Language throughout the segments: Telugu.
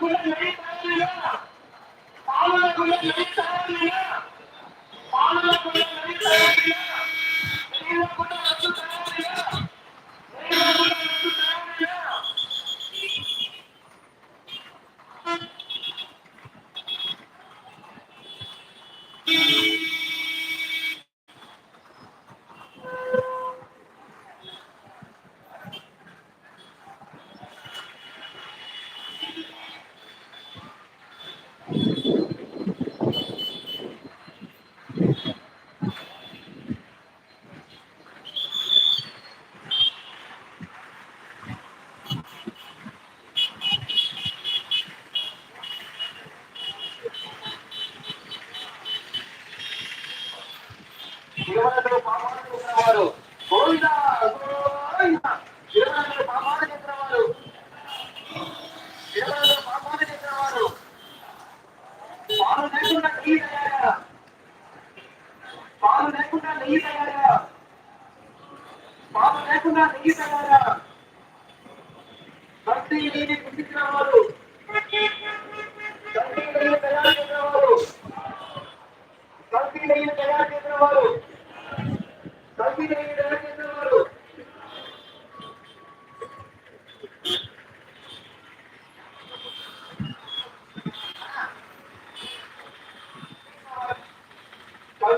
కూడా నవీకరణ పాలన కూడా నవీకరణ పాలన కూడా నవీకరణ తిరుమలలో పాపాలు చేసిన వారు గోవిందా, గోవిందా. తిరుమలలో పాపాలు చేసిన వారు పాపాలు చేసిన వారు పాలు లేకుండా నెయ్యి తయారా? పాలు లేకుండా నెయ్యి తయారా? పాలు లేకుండా నెయ్యి తయారా? భక్తి నీని పుట్టించిన వారు.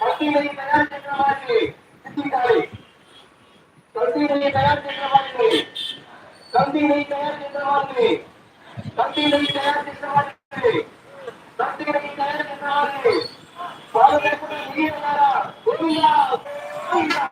करती रही बयान देने वाले किसी गाड़ी करती रही बयान देने वाले करती रही बयान देने वाले करती रही बयान देने वाले करती रही बयान देने वाले बाल देखो ये हमारा गोविंदा गोविंदा